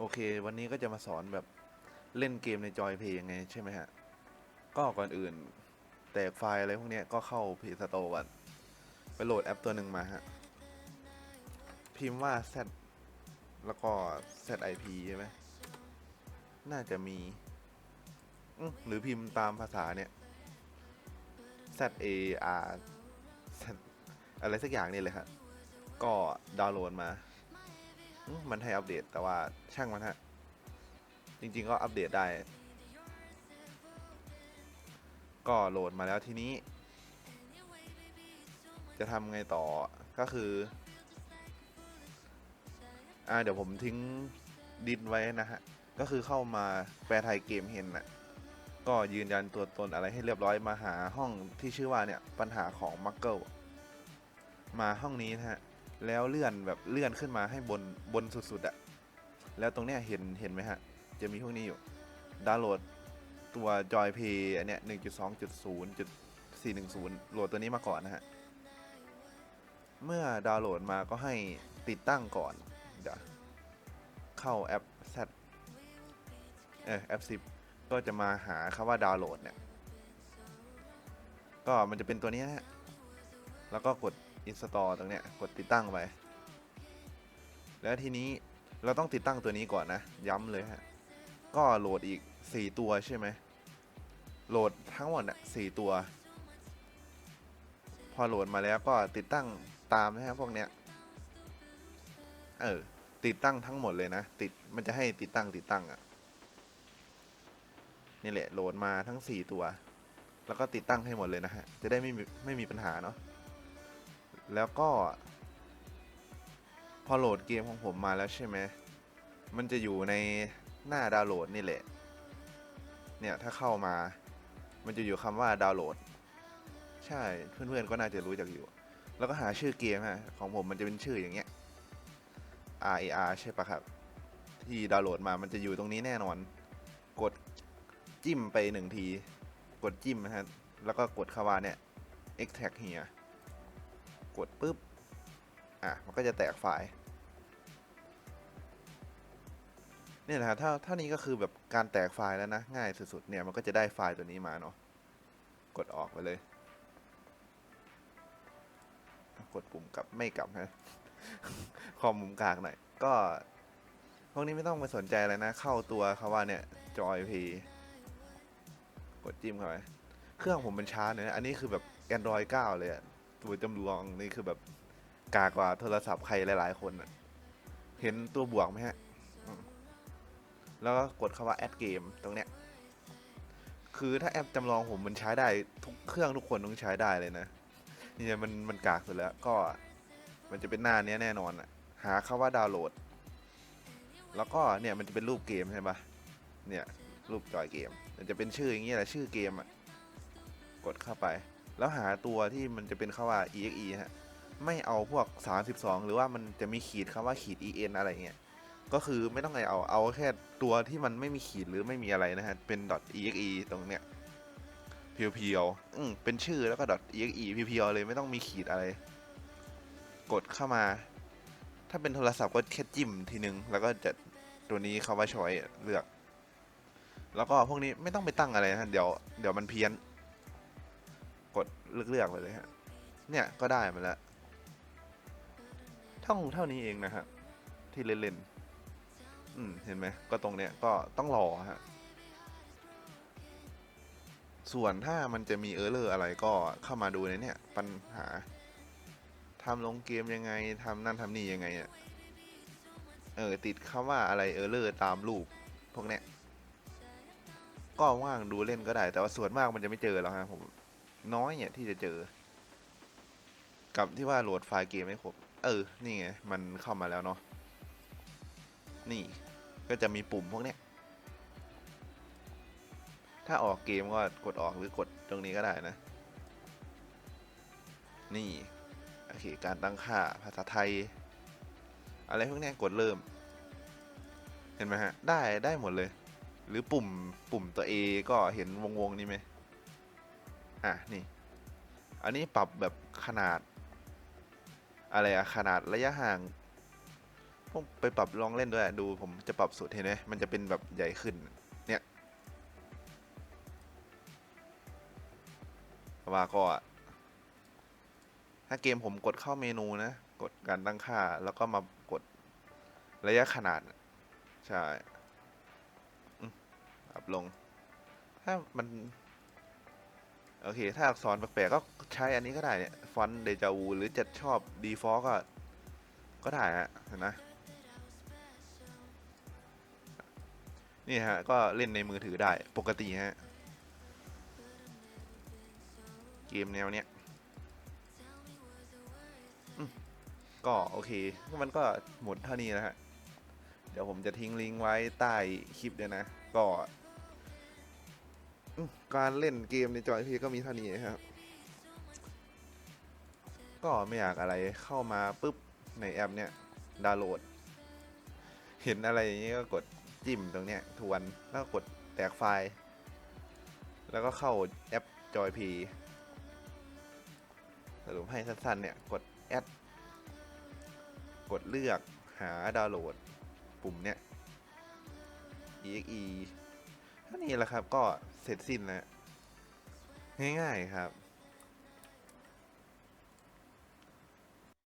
โอเค วันนี้ก็จะมาสอนแบบเล่นเกมในจอยเพย์ยังไงใช่ไหมฮะ ก็ก่อนอื่น แตกไฟล์อะไรพวกนี้ก็เข้า Play Store ก่อน ไปโหลดแอปตัวหนึ่งมาฮะ พิมพ์ว่า Z แล้วก็ ZIP ใช่ไหม น่าจะมี หรือพิมพ์ตามภาษาเนี่ย Z A R Z อะไรสักอย่างนี่เลยครับก็ดาวน์โหลดมา มันให้อัปเดตแต่ว่าช่างมันฮะ จริงๆก็อัปเดตได้ ก็โหลดมาแล้วทีนี้ จะทำไงต่อก็คือ อ่าเดี๋ยวผมทิ้งดินไว้นะฮะ ก็คือเข้ามาแปลไทยเกมเห็นน่ะก็ยืนยันตัวตนอะไรให้เรียบร้อยมาหาห้องที่ชื่อว่าเนี่ย ปัญหาของมักเกิลมาห้องนี้นะฮะ แล้วเลื่อนแบบเลื่อนขึ้นมาให้บนบนสุดๆอะแล้วตรงเนี้ยเห็นเห็นไหมฮะ จะมีพวกนี้อยู่ดาวน์โหลดตัว Joy Play อันเนี้ย1.2.0.410โหลดตัวนี้มาก่อนนะฮะ เมื่อดาวน์โหลดมาก็ให้ติดตั้งก่อนเดี๋ยวเข้าแอป Z เออแอป10ก็จะมาหาคำว่าดาวน์โหลดเนี่ย ก็มันจะเป็นตัวนี้นะฮะ แล้วก็กด install ตรงเนี้ยกดติดตั้งไปแล้วทีนี้เราต้องติดตั้งตัวนี้ก่อนนะ ย้ำเลยฮะ ก็โหลดอีก 4 ตัวใช่ไหมโหลดทั้งหมดอะ4ตัว พอโหลดมาแล้วก็ติดตั้งตามนะฮะพวกเนี้ยเออติดตั้งทั้งหมดเลยนะ ติดมันจะให้ติดตั้งติดตั้งอะนี่แหละโหลดมาทั้ง 4 ตัว แล้วก็ติดตั้งให้หมดเลยนะฮะ จะได้ไม่มีไม่มีปัญหาเนาะ แล้วก็ พอโหลดเกมของผมมาแล้วใช่ไหม มันจะอยู่ในหน้าดาวน์โหลดนี่แหละ เนี่ยถ้าเข้ามา มันจะอยู่คำว่าดาวน์โหลด ใช่เพื่อนๆก็น่าจะรู้จักอยู่ แล้วก็หาชื่อเกมฮะของผมมันจะเป็นชื่ออย่างเงี้ย R A R ใช่ปะครับ ที่ดาวน์โหลดมามันจะอยู่ตรงนี้แน่นอน กดจิ้มไปหนึ่งที กดจิ้มนะฮะ แล้วก็กดคำว่าเนี่ย extract here กดปุ๊บ อะ มันก็จะแตกไฟล์ เนี่ยนะถ้าเท่านี้ก็คือแบบการแตกไฟล์แล้วนะ ง่ายสุดๆ เนี่ย มันก็จะได้ไฟล์ตัวนี้มาเนาะ กดออกไปเลย กดปุ่มกลับไม่กลับฮะคอมมุมกางหน่อย ก็พวกนี้ไม่ต้องไปสนใจอะไรนะ เข้าตัวเขาว่าเนี่ย จอยพี กดจิ้มเข้าไป เครื่องผมมันช้าเนี่ยนะอันนี้คือแบบ Android 9 เลยอะ ตัวจำลองนี่คือแบบกากว่าโทรศัพท์ใครหลาย ๆ คนอะเห็นตัวบวกไหมฮะ แล้วก็กดคำว่า add game ตรงเนี้ย คือถ้าแอปจำลองผมมันใช้ได้ทุกเครื่องทุกคนต้องใช้ได้เลยนะเนี่ยมันมันกากสุดแล้วก็มันจะเป็นหน้าเนี้ยแน่นอนอะหาคาว่าดาวน์โหลด แล้วก็เนี่ยมันจะเป็นรูปเกมใช่ปะเนี่ยรูปจอยเกม มันจะเป็นชื่ออย่างเงี้ยแหละชื่อเกมอะกดเข้าไป แล้วหาตัวที่มันจะเป็นคาว่า exe ฮะไม่เอาพวก 32 หรือว่ามันจะมีขีดคำว่าขีด en อะไรเงี้ยก็คือไม่ต้องไงเอาเอาแค่ตัวที่มันไม่มีขีดหรือไม่มีอะไรนะฮะเป็น .exe ตรงเนี้ยเพียวๆอืมเป็นชื่อแล้วก็ .exe เพียวๆเลยไม่ต้องมีขีดอะไร กดเข้ามา ถ้าเป็นโทรศัพท์ก็แค่จิ้มทีนึง แล้วก็จะตัวนี้เขาว่าช้อยเลือก แล้วก็พวกนี้ไม่ต้องไปตั้งอะไรนะเดี๋ยวเดี๋ยวมันเพี้ยน ดเลือกเลือกไปเลยฮะ เนี่ยก็ได้มาแล้วเท่าเท่านี้เองนะฮะ ที่เล่นๆอืมเห็นไหมก็ตรงเนี้ยก็ต้องรอฮะ ส่วนถ้ามันจะมีเออร์เลอร์อะไรก็เข้ามาดูในเนี่ย ปัญหาทำลงเกมยังไงทำนั่นทำนี่ยังไงอะเออติดคำว่าอะไรเออร์เลอร์ตามรูปพวกเนี้ยก็ว่างดูเล่นก็ได้ แต่ว่าส่วนมากมันจะไม่เจอแล้วฮะผม น้อยเนี่ยที่จะเจอ กับที่ว่าโหลดไฟล์เกมไม่ครบ เออ นี่ไง มันเข้ามาแล้วเนาะ นี่ ก็จะมีปุ่มพวกเนี้ย ถ้าออกเกมก็กดออกหรือกดตรงนี้ก็ได้นะ นี่ โอเค การตั้งค่าภาษาไทย อะไรพวกเนี้ยกดเริ่ม เห็นไหมฮะ ได้ได้หมดเลย หรือปุ่มปุ่มตัว A ก็เห็นวงวงๆนี่ไหม อะนี่ อันนี้ปรับแบบขนาด อะไรอะขนาดระยะห่างผมไปปรับลองเล่นด้วยดูผมจะปรับสุดเห็นไหมมันจะเป็นแบบใหญ่ขึ้น เนี่ยว่าก็อะถ้าเกมผมกดเข้าเมนูนะ กดการตั้งค่าแล้วก็มากดระยะขนาด ใช่อับลง ถ้ามัน โอเค ถ้าอักษรแปลกๆก็ใช้อันนี้ก็ได้เนี่ย ฟอนต์เดจาวูหรือจะชอบดีฟอก็ ก็ได้ฮะเห็นนะนี่ฮะ ก็เล่นในมือถือได้ปกติฮะ เกมแนวเนี้ยก็โอเค มันก็หมดเท่านี้นะฮะ เดี๋ยวผมจะทิ้งลิงก์ไว้ใต้คลิปด้วยนะ ก็อืม การเล่นเกมในจอยพีก็มีเท่านี้ครับ ก็ไม่อยากอะไรเข้ามาปุ๊บในแอปเนี้ยดาวน์โหลด เห็นอะไรอย่างนี้ก็กดจิ้มตรงเนี้ยทวนแล้วก็กดแตกไฟล์ แล้วก็เข้าแอปจอยพีสรุปให้สั้นๆเนี่ยกดแอดกดเลือกหาดาวน์โหลด ปุ่มเนี้ย exe เท่นี้แหละครับก็เสร็จสิ้นแล้วง่ายๆครับ